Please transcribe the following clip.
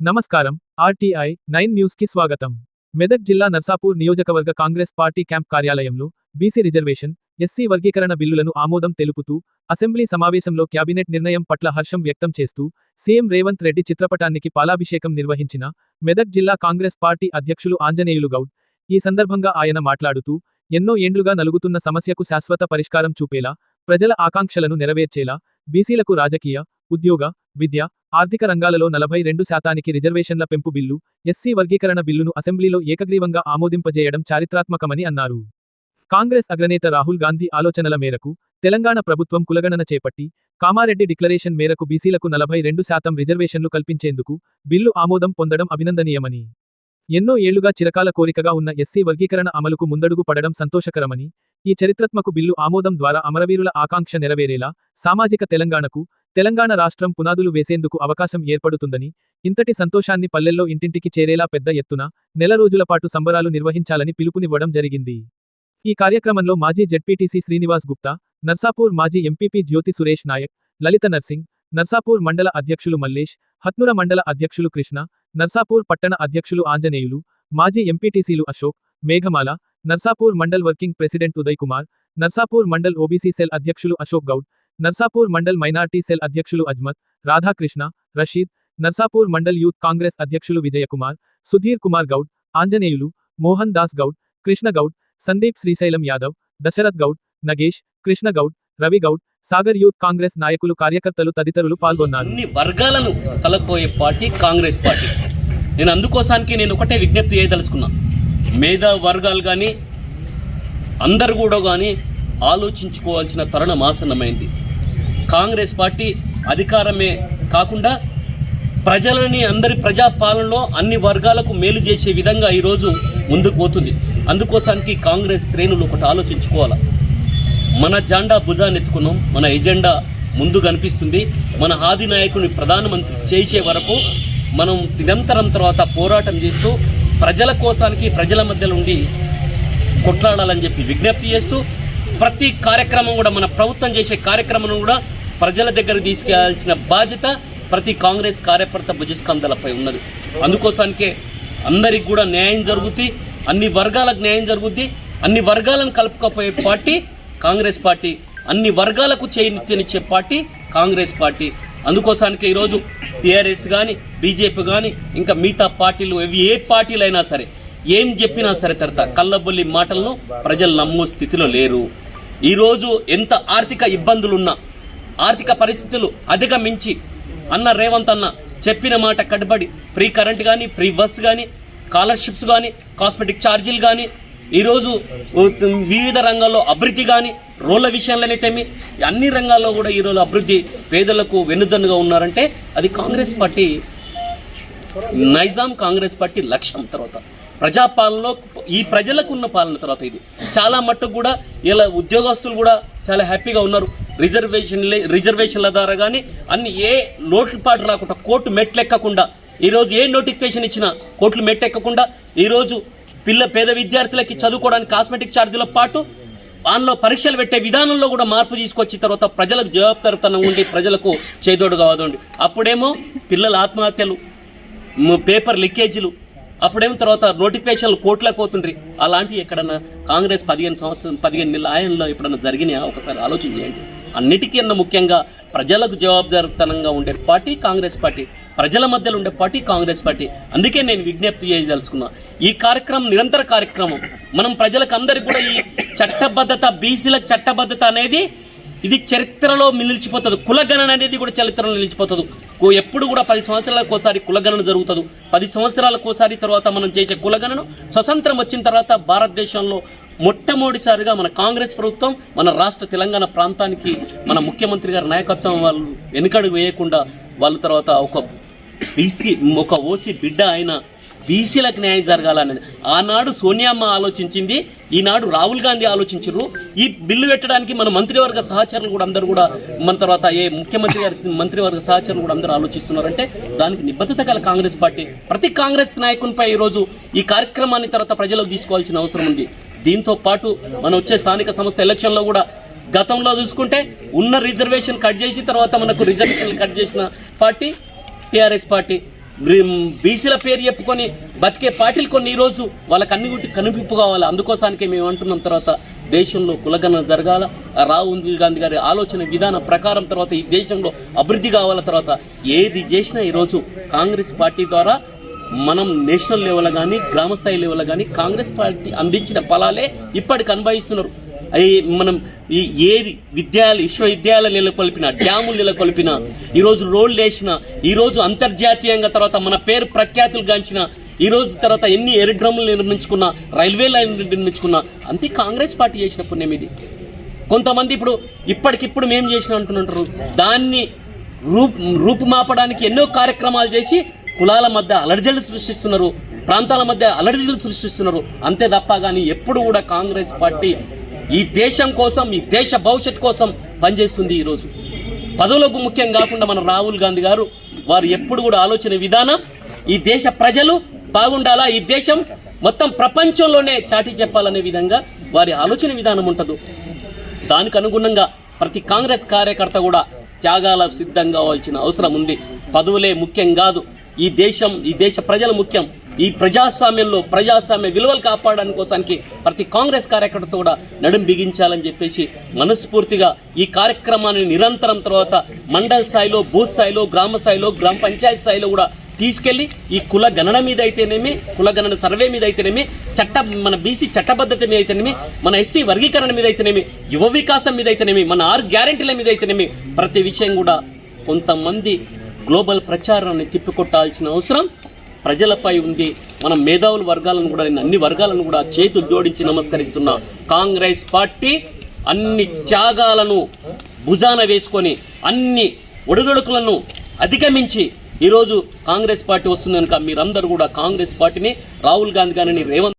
నమస్కారం. RTI nine న్యూస్కి స్వాగతం. మెదక్ జిల్లా నర్సాపూర్ నియోజకవర్గ కాంగ్రెస్ పార్టీ క్యాంప్ కార్యాలయంలో బీసీ రిజర్వేషన్ ఎస్సీ వర్గీకరణ బిల్లులను ఆమోదం తెలుపుతూ అసెంబ్లీ సమావేశంలో క్యాబినెట్ నిర్ణయం పట్ల హర్షం వ్యక్తం చేస్తూ సీఎం రేవంత్ రెడ్డి చిత్రపటానికి పాలాభిషేకం నిర్వహించిన మెదక్ జిల్లా కాంగ్రెస్ పార్టీ అధ్యక్షులు ఆంజనేయులు గౌడ్ ఈ సందర్భంగా ఆయన మాట్లాడుతూ ఎన్నో ఏండ్లుగా నలుగుతున్న సమస్యకు శాశ్వత పరిష్కారం చూపేలా ప్రజల ఆకాంక్షలను నెరవేర్చేలా బీసీలకు రాజకీయ ఉద్యోగ విద్య ఆర్థిక రంగాలలో నలభై రెండు శాతానికి రిజర్వేషన్ల పెంపు బిల్లు ఎస్సీ వర్గీకరణ బిల్లును అసెంబ్లీలో ఏకగ్రీవంగా ఆమోదింపజేయడం చారిత్రాత్మకమని అన్నారు. కాంగ్రెస్ అగ్రనేత రాహుల్ గాంధీ ఆలోచనల మేరకు తెలంగాణ ప్రభుత్వం కులగణన చేపట్టి కామారెడ్డి డిక్లరేషన్ మేరకు బీసీలకు నలభై రెండు శాతం రిజర్వేషన్లు కల్పించేందుకు బిల్లు ఆమోదం పొందడం అభినందనీయమని ఎన్నో ఏళ్ళుగా చిరకాల కోరికగా ఉన్న ఎస్సీ వర్గీకరణ అమలుకు ముందడుగు పడడం సంతోషకరమని ఈ చరిత్రత్మకు బిల్లు ఆమోదం ద్వారా అమరవీరుల ఆకాంక్ష నెరవేరేలా సామాజిక తెలంగాణకు తెలంగాణ రాష్ట్రం పునాదులు వేసేందుకు అవకాశం ఏర్పడుతుందని ఇంతటి సంతోషాన్ని పల్లెల్లో ఇంటింటికి చేరేలా పెద్ద ఎత్తున నెల రోజులపాటు సంబరాలు నిర్వహించాలని పిలుపునివ్వడం జరిగింది. ఈ కార్యక్రమంలో మాజీ జెడ్పీటీసీ శ్రీనివాస్ గుప్తా నర్సాపూర్ మాజీ ఎంపీపీ జ్యోతి సురేష్ నాయక్ లలిత నర్సింగ్ నర్సాపూర్ మండల అధ్యక్షులు మల్లేష్ హత్నుర మండల అధ్యక్షులు కృష్ణ నర్సాపూర్ పట్టణ అధ్యక్షులు ఆంజనేయులు మాజీ ఎంపీటీసీలు Ashok Meghamala Narsapur mandal working president Uday Kumar Narsapur mandal OBC cell అధ్యక్షులు అశోక్ గౌడ్ నర్సాపూర్ మండల్ మైనార్టీ సెల్ అధ్యక్షులు అజ్మత్ రాధాకృష్ణ రషీద్ నర్సాపూర్ మండల్ యూత్ కాంగ్రెస్ అధ్యక్షులు విజయకుమార్ సుధీర్ కుమార్ గౌడ్ ఆంజనేయులు మోహన్ దాస్ గౌడ్ కృష్ణ గౌడ్ సందీప్ శ్రీశైలం యాదవ్ దశరథ్ గౌడ్ నగేష్ కృష్ణ గౌడ్ రవి గౌడ్ సాగర్ యూత్ కాంగ్రెస్ నాయకులు కార్యకర్తలు తదితరులు పాల్గొన్నారు. అన్ని వర్గాలను కలపోయే పార్టీ కాంగ్రెస్ పార్టీ. నేను అందుకోసానికి నేను ఒకటే విజ్ఞప్తి చేయదలుచుకున్నాను మేధా వర్గాలు కానీ అందరు కూడా కానీ ఆలోచించుకోవాల్సిన తరుణం ఆసన్నమైంది. కాంగ్రెస్ పార్టీ అధికారమే కాకుండా ప్రజలని అందరి ప్రజాపాలనలో అన్ని వర్గాలకు మేలు చేసే విధంగా ఈరోజు ముందుకు పోతుంది. అందుకోసానికి కాంగ్రెస్ శ్రేణులు ఒకటి ఆలోచించుకోవాలా? మన జెండా భుజాన్ని ఎత్తుకున్నాం మన ఎజెండా ముందు కనిపిస్తుంది. మన ఆది నాయకుని ప్రధానమంత్రి చేసే వరకు మనం నిరంతరం తర్వాత పోరాటం చేస్తూ ప్రజల కోసానికి ప్రజల మధ్యలో ఉండి కొట్లాడాలని చెప్పి విజ్ఞప్తి చేస్తూ ప్రతి కార్యక్రమం కూడా మన ప్రభుత్వం చేసే కార్యక్రమం కూడా ప్రజల దగ్గర తీసుకెళ్ళాల్సిన బాధ్యత ప్రతి కాంగ్రెస్ కార్యకర్త భుజస్కంధాలపై ఉన్నది. అందుకోసానికే అందరికి కూడా న్యాయం జరుగుద్ది అన్ని వర్గాలకు న్యాయం జరుగుద్ది అన్ని వర్గాలను కలుపుకపోయే పార్టీ కాంగ్రెస్ పార్టీ అన్ని వర్గాలకు చేయినిచ్చే పార్టీ కాంగ్రెస్ పార్టీ. అందుకోసానికి ఈరోజు టీఆర్ఎస్ కానీ బీజేపీ కానీ ఇంకా మిగతా పార్టీలు ఇవి ఏ పార్టీలు అయినా సరే ఏం చెప్పినా సరే తర్వాత కళ్ళబొల్లి మాటలను ప్రజలు నమ్ము స్థితిలో లేరు. ఈరోజు ఎంత ఆర్థిక ఇబ్బందులున్నా ఆర్థిక పరిస్థితులు అధిగమించి అన్న రేవంత్ అన్న చెప్పిన మాట కట్టుబడి ఫ్రీ కరెంట్ కానీ ఫ్రీ బస్ కానీ స్కాలర్షిప్స్ కానీ కాస్మెటిక్ ఛార్జీలు కానీ ఈరోజు వివిధ రంగాల్లో అభివృద్ధి కానీ రోళ్ళ విషయాలనైతేమి అన్ని రంగాల్లో కూడా ఈరోజు అభివృద్ధి పేదలకు వెన్నుదన్నుగా ఉన్నారంటే అది కాంగ్రెస్ పార్టీ నైజాం కాంగ్రెస్ పార్టీ లక్ష్యం తర్వాత. ప్రజాపాలనలో ఈ ప్రజలకు ఉన్న పాలన తర్వాత ఇది. చాలా మట్టుకు కూడా ఇలా ఉద్యోగస్తులు కూడా చాలా హ్యాపీగా ఉన్నారు. రిజర్వేషన్ రిజర్వేషన్ల ద్వారా కానీ అన్ని ఏ లోటుపాటు రాకుండా కోర్టు మెట్లెక్కకుండా ఈరోజు ఏ నోటిఫికేషన్ ఇచ్చినా కోర్టులు మెట్టెక్కకుండా ఈరోజు పిల్ల పేద విద్యార్థులకి చదువుకోవడానికి కాస్మెటిక్ ఛార్జీల పాటు దానిలో పరీక్షలు పెట్టే విధానంలో కూడా మార్పు తీసుకొచ్చిన తర్వాత ప్రజలకు జవాబుదారితనం ఉండి ప్రజలకు చేదోడు కావదండి అప్పుడేమో పిల్లల ఆత్మహత్యలు పేపర్ లీకేజీలు అప్పుడేమో తర్వాత నోటిఫికేషన్లు కోట్లకు పోతుండ్రి. అలాంటివి ఎక్కడన్నా కాంగ్రెస్ పదిహేను సంవత్సరం పదిహేను నెలల ఆయనలో ఎప్పుడన్నా జరిగినాయా? ఒకసారి ఆలోచన చేయండి. అన్నిటికన్నా ముఖ్యంగా ప్రజలకు జవాబుదారితనంగా ఉండే పార్టీ కాంగ్రెస్ పార్టీ. ప్రజల మధ్యలో ఉండే పార్టీ కాంగ్రెస్ పార్టీ. అందుకే నేను విజ్ఞప్తి చేయదలుచుకున్నా. ఈ కార్యక్రమం నిరంతర కార్యక్రమం. మనం ప్రజలకు అందరికి కూడా ఈ చట్టబద్ధత బీసీల చట్టబద్ధత అనేది ఇది చరిత్రలో నిలిచిపోతుంది. కులగణన అనేది కూడా చరిత్రలో నిలిచిపోతుంది. ఎప్పుడు కూడా పది సంవత్సరాలకు ఒకసారి కులగణన జరుగుతుంది. పది సంవత్సరాలకు ఒకసారి తర్వాత మనం చేసే కులగణను స్వతంత్రం వచ్చిన తర్వాత భారతదేశంలో మొట్టమొదటిసారిగా మన కాంగ్రెస్ ప్రభుత్వం మన రాష్ట్ర తెలంగాణ ప్రాంతానికి మన ముఖ్యమంత్రి గారి నాయకత్వం వాళ్ళు వెనుకడుగు వేయకుండా వాళ్ళ తర్వాత ఒక బీసీ ఒక ఓసీ బిడ్డ అయిన బీసీలకు న్యాయం జరగాలనేది ఆనాడు సోనియామ్మ ఆలోచించింది ఈనాడు రాహుల్ గాంధీ ఆలోచించారు. ఈ బిల్లు పెట్టడానికి మన మంత్రివర్గ సహచరులు కూడా అందరూ కూడా మన తర్వాత ఏ ముఖ్యమంత్రి గారి మంత్రివర్గ సహచరులు కూడా అందరూ ఆలోచిస్తున్నారంటే దానికి నిబద్ధత గల కాంగ్రెస్ పార్టీ. ప్రతి కాంగ్రెస్ నాయకునిపై ఈరోజు ఈ కార్యక్రమాన్ని తర్వాత ప్రజలకు తీసుకోవాల్సిన అవసరం ఉంది. దీంతో పాటు మనం వచ్చే స్థానిక సంస్థ ఎలక్షన్లో కూడా గతంలో చూసుకుంటే ఉన్న రిజర్వేషన్ కట్ చేసి తర్వాత మనకు రిజర్వేషన్ కట్ చేసిన పార్టీ టీఆర్ఎస్ పార్టీ బీసీల పేరు చెప్పుకొని బతికే పార్టీలు కొన్ని ఈరోజు వాళ్ళకి అన్ని గుట్టి కనుపిప్పు కావాలి. అందుకోసానికి మేము అంటున్నాం తర్వాత దేశంలో కులగణన జరగాల. రాహుల్ గాంధీ గారి ఆలోచన విధానం ప్రకారం తర్వాత ఈ దేశంలో అభివృద్ధి కావాల తర్వాత ఏది చేసినా ఈరోజు కాంగ్రెస్ పార్టీ ద్వారా మనం నేషనల్ లెవెల్ కానీ గ్రామ స్థాయి లెవెల్ కానీ కాంగ్రెస్ పార్టీ అందించిన ఫలాలే ఇప్పటికి అనుభవిస్తున్నారు. అవి మనం ఈ ఏది విద్యాలయ విశ్వవిద్యాలయాలు నెలకొల్పిన డ్యాములు నెలకొల్పిన ఈరోజు రోడ్లు వేసిన ఈరోజు అంతర్జాతీయంగా తర్వాత మన పేరు ప్రఖ్యాతులు గాంచిన ఈ రోజు తర్వాత ఎన్ని ఎరిడ్రమ్లు నిర్మించుకున్న రైల్వే లైన్ నిర్మించుకున్న అంతే కాంగ్రెస్ పార్టీ చేసిన పుణ్యం ఇది. కొంతమంది ఇప్పుడు ఇప్పటికిప్పుడు మేము చేసిన అంటున్నారు దాన్ని రూప్ రూపుమాపడానికి ఎన్నో కార్యక్రమాలు చేసి కులాల మధ్య అలర్జీలు సృష్టిస్తున్నారు ప్రాంతాల మధ్య అలర్జీలు సృష్టిస్తున్నారు. అంతే తప్ప కానీ ఎప్పుడు కూడా కాంగ్రెస్ పార్టీ ఈ దేశం కోసం ఈ దేశ భవిష్యత్ కోసం పనిచేస్తుంది ఈరోజు. పదవులకు ముఖ్యం కాకుండా మన రాహుల్ గాంధీ గారు వారు ఎప్పుడు కూడా ఆలోచన విధానం ఈ దేశ ప్రజలు బాగుండాలా ఈ దేశం మొత్తం ప్రపంచంలోనే చాటి చెప్పాలనే విధంగా వారి ఆలోచన విధానం ఉంటుంది. దానికి అనుగుణంగా ప్రతి కాంగ్రెస్ కార్యకర్త కూడా త్యాగాల సిద్ధంగా కావాల్సిన అవసరం ఉంది. పదవులే ముఖ్యం కాదు. ఈ దేశం ఈ దేశ ప్రజలు ముఖ్యం. ఈ ప్రజాస్వామ్యంలో ప్రజాస్వామ్య విలువలు కాపాడడానికి ప్రతి కాంగ్రెస్ కార్యకర్త కూడా నడుం బిగించాలని చెప్పేసి మనస్ఫూర్తిగా ఈ కార్యక్రమాన్ని నిరంతరం తర్వాత మండల స్థాయిలో బూత్ స్థాయిలో గ్రామ స్థాయిలో గ్రామ పంచాయతీ స్థాయిలో కూడా తీసుకెళ్ళి ఈ కుల గణన మీద అయితేనేమి కుల గణన సర్వే మీద అయితేనేమి చట్ట మన బీసీ చట్టబద్ధత మీద అయితేనేమి మన ఎస్సీ వర్గీకరణ మీద అయితేనేమి యువ వికాసం మీద అయితేనేమి మన ఆరు గ్యారంటీల మీద అయితేనేమి ప్రతి విషయం కూడా కొంతమంది గ్లోబల్ ప్రచారాన్ని తిప్పికొట్టాల్సిన అవసరం. ప్రజలపై ఉంది మన మేధావుల వర్గాలను కూడా అన్ని వర్గాలను కూడా చేతులు జోడించి నమస్కరిస్తున్న కాంగ్రెస్ పార్టీ అన్ని త్యాగాలను భుజాన వేసుకొని అన్ని ఒడిదొడుకులను అధిగమించి ఈరోజు కాంగ్రెస్ పార్టీ వస్తుంది కనుక మీరందరూ కూడా కాంగ్రెస్ పార్టీని రాహుల్ గాంధీ గారిని రేవంత్